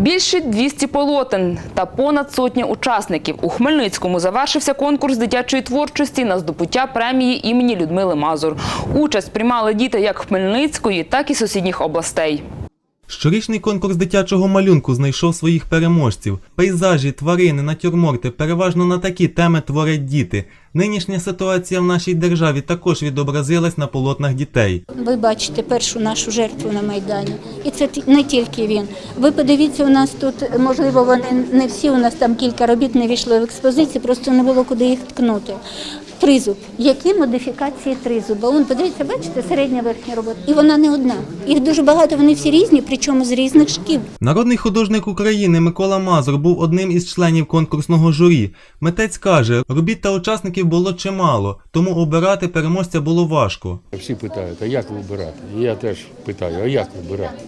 Більше 200 полотен та понад сотня учасників. У Хмельницькому завершився конкурс дитячої творчості на здобуття премії імені Людмили Мазур. Участь приймали діти як Хмельницької, так і сусідніх областей. Щорічний конкурс дитячого малюнку знайшов своїх переможців. Пейзажі, тварини, натюрморти переважно на такі теми творять діти. Нинішня ситуація в нашій державі також відобразилась на полотнах дітей. Ви бачите першу нашу жертву на Майдані. І це не тільки він. Ви подивіться, у нас тут, можливо, вони не всі, у нас там кілька робіт не війшли в експозицію, просто не було куди їх ткнути. Тризуб. Які модифікації тризуба? Вон, подивіться, бачите, середня верхня робота. І вона не одна. Їх дуже багато, вони всі різні, причому з різних шкіл. Народний художник України Микола Мазур був одним із членів конкурсного журі. Митець каже, робіт та учасників було чимало, тому обирати переможця було важко. Всі питають, а як вибирати? Я теж питаю, а як вибирати?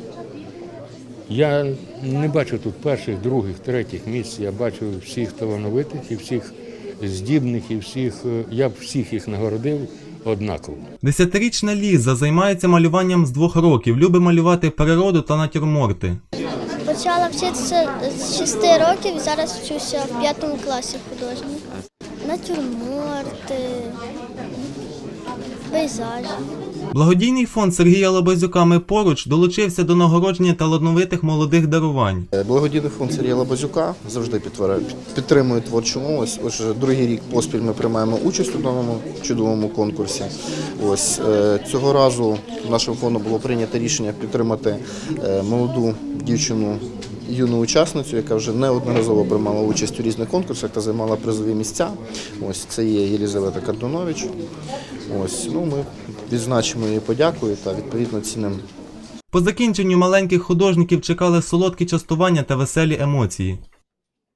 Я не бачу тут перших, других, третіх місць. Я бачу всіх талановитих і всіх здібних, і всіх, е, я б всіх їх нагородив однаково. Десятирічна Ліза займається малюванням з двох років, любить малювати природу та натюрморти. Почала вчитися з 6 років зараз вчуся в п'ятому класі художньому. Натюрморти, пейзажі. Благодійний фонд Сергія Лабазюка «Ми поруч долучився до нагородження талановитих молодих дарувань. Е, Благодійний фонд Сергія Лабазюка завжди підтримує творчу молодь. Ось другий рік поспіль ми приймаємо участь у даному чудовому конкурсі. Ось е, цього разу нашим фондом було прийнято рішення підтримати е, молоду дівчину. Юну учасницю, яка вже неодноразово приймала участь у різних конкурсах та займала призові місця. Ось це є Єлізавета Кардунович. Ось ну ми відзначимо її подякою та відповідно цінимо По закінченню маленьких художників чекали солодкі частування та веселі емоції.